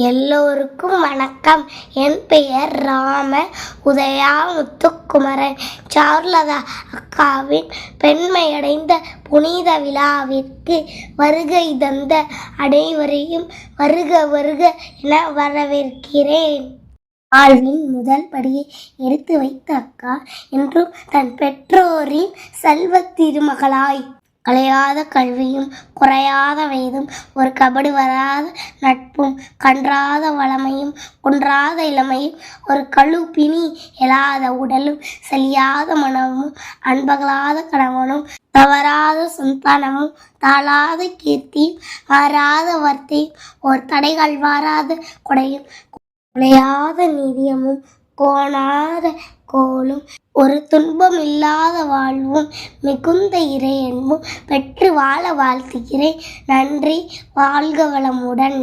எல்லோருக்கும் வணக்கம். என் பெயர் ராம. உதயா முத்துக்குமரன். சார்லதா அக்காவின் பெண்மையடைந்த புனித விழாவிற்கு வருகை தந்த அனைவரையும் வருக வருக என வரவேற்கிறேன். வாழ்வின் முதல் படியை எடுத்து வைத்த அக்கா என்றும் தன் பெற்றோரின் செல்வத் திருமகளாய் கலையாத கல்வியும் குறையாத வயதும் ஒரு கபடு வராத நட்பும் கன்றாத வளமையும் குன்றாத இளமையும் ஒரு கழுப்பினி எழாத உடலும் செல்லியாத மனமும் அன்பகலாத கணவனும் தவறாத சந்தானமும் தாழாத கீர்த்தியும் மாறாத வார்த்தையும் ஒரு தடைகள் வாராத கொடையும் குறையாத நிதியமும் கோணாத கோலும் ஒரு துன்பம் இல்லாத வாழ்வும் மிகுந்த இறையன்பும் பெற்று வாழ வாழ்த்துகிறேன். நன்றி வாழ்க வளமுடன்.